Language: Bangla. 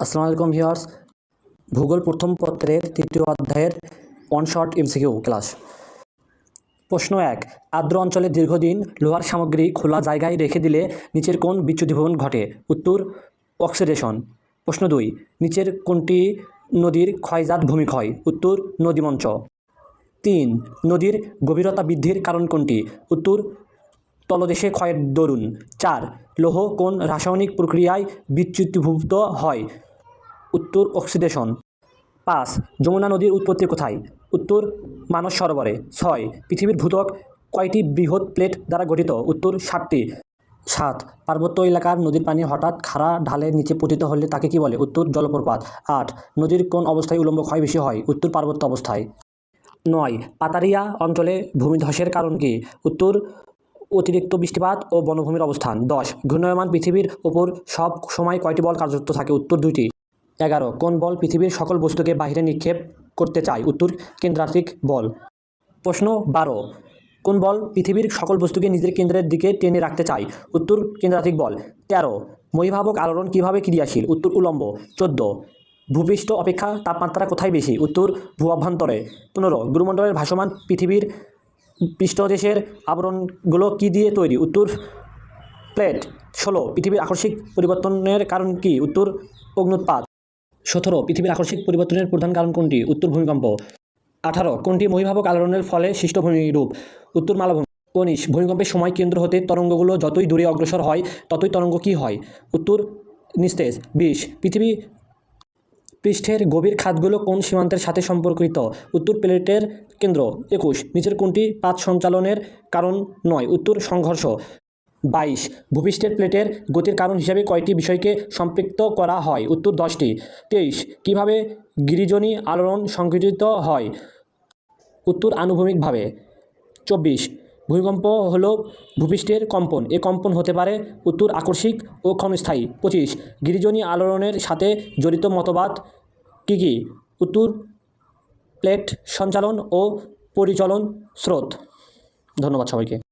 আসসালামু আলাইকুম ভিউয়ার্স। ভূগোল প্রথম পত্রের তৃতীয় অধ্যায়ের ওয়ান শর্ট এমসিকিউ ক্লাস প্রশ্ন এক, আর্দ্র অঞ্চলে দীর্ঘদিন লোহার সামগ্রী খোলা জায়গায় রেখে দিলে নিচের কোন বিচ্যুতিভবন ঘটে। উত্তর অক্সিডেশন প্রশ্ন দুই, নিচের কোনটি নদীর ক্ষয়জাত ভূমিক্ষয় উত্তর নদীমঞ্চ তিন, নদীর গভীরতা বৃদ্ধির কারণ কোনটি? উত্তর, তলদেশে ক্ষয়ের দরুন। চার, লৌহ কোন রাসায়নিক প্রক্রিয়ায় বিচ্যুতিভূত হয়। উত্তর অক্সিডেশন। পাঁচ, যমুনা নদীর উৎপত্তি কোথায়? উত্তর মানস সরোবরে। ছয়, পৃথিবীর ভূত্বক কয়টি বৃহৎ প্লেট দ্বারা গঠিত? উত্তর ষাটটি সাত, পার্বত্য এলাকার নদীর পানি হঠাৎ খাড়া ঢালের নিচে পতিত হলে তাকে কি বলে? উত্তর জলপ্রপাত। আট, নদীর কোন অবস্থায় উলম্ব ক্ষয় বেশি হয়? উত্তর পার্বত্য অবস্থায়। নয়, পাতারিয়া অঞ্চলে ভূমিধসের কারণ কি? উত্তর অতিরিক্ত বৃষ্টিপাত ও বনভূমির অবস্থান। দশ, ঘূর্ণায়মান পৃথিবীর ওপর সব সময় কয়টি বল কার্যরত থাকে? উত্তর দুইটি। এগারো, কোন বল পৃথিবীর সকল বস্তুকে বাইরে নিক্ষেপ করতে চায়? উত্তর কেন্দ্রাত্মিক বল। প্রশ্ন বারো, কোন বল পৃথিবীর সকল বস্তুকে নিজের কেন্দ্রের দিকে টেনে রাখতে চায়? উত্তর কেন্দ্রাত্মিক বল। তেরো মহিভাবক আলোড়ন কীভাবে ক্রিয়াশীল? উত্তর, উলম্ব। চোদ্দ, ভূপৃষ্ঠ অপেক্ষা তাপমাত্রা কোথায় বেশি? উত্তর ভূ অভ্যন্তরে পনেরো গুরুমণ্ডলের ভাসমান পৃথিবীর পৃষ্ঠদেশের আবরণগুলো কী দিয়ে তৈরি? উত্তর, প্লেট। ষোলো, পৃথিবীর আকস্মিক পরিবর্তনের কারণ কি? উত্তর অগ্নুৎপাত সতেরো, পৃথিবীর আকস্মিক পরিবর্তনের প্রধান কারণ কোনটি? উত্তর ভূমিকম্প। আঠারো, কোনটি মহিভাবক আলোড়নের ফলে সৃষ্ট ভূমিরূপ উত্তর মালভূমি। উনিশ, ভূমিকম্পের সময় কেন্দ্র হতে তরঙ্গগুলো যতই দূরে অগ্রসর হয়, ততই তরঙ্গ কী হয়? উত্তর নিস্তেজ। বিশ, পৃথিবী পৃষ্ঠের গভীর খাতগুলো কোন সীমান্তের সাথে সম্পর্কিত? উত্তর প্লেটের কেন্দ্র। একুশ, নিচের কোনটি পাত সঞ্চালনের কারণ নয়? উত্তর সংঘর্ষ। বাইশ। ভূপৃষ্ঠের প্লেটের গতির কারণ হিসাবে কয়টি বিষয়কে সম্পৃক্ত করা হয়? উত্তর দশটি। তেইশ। কীভাবে গিরিজনী আলোড়ন সংঘটিত হয়? উত্তর আনুভূমিকভাবে। চব্বিশ। ভূমিকম্প হলো ভূপৃষ্ঠের কম্পন। এ কম্পন হতে পারে উত্তর আকস্মিক ও ক্ষণস্থায়ী। পঁচিশ। গিরিজনী আলোড়নের সাথে জড়িত মতবাদ কী কী? উত্তর, প্লেট সঞ্চালন ও পরিচলন স্রোত। ধন্যবাদ সবাইকে।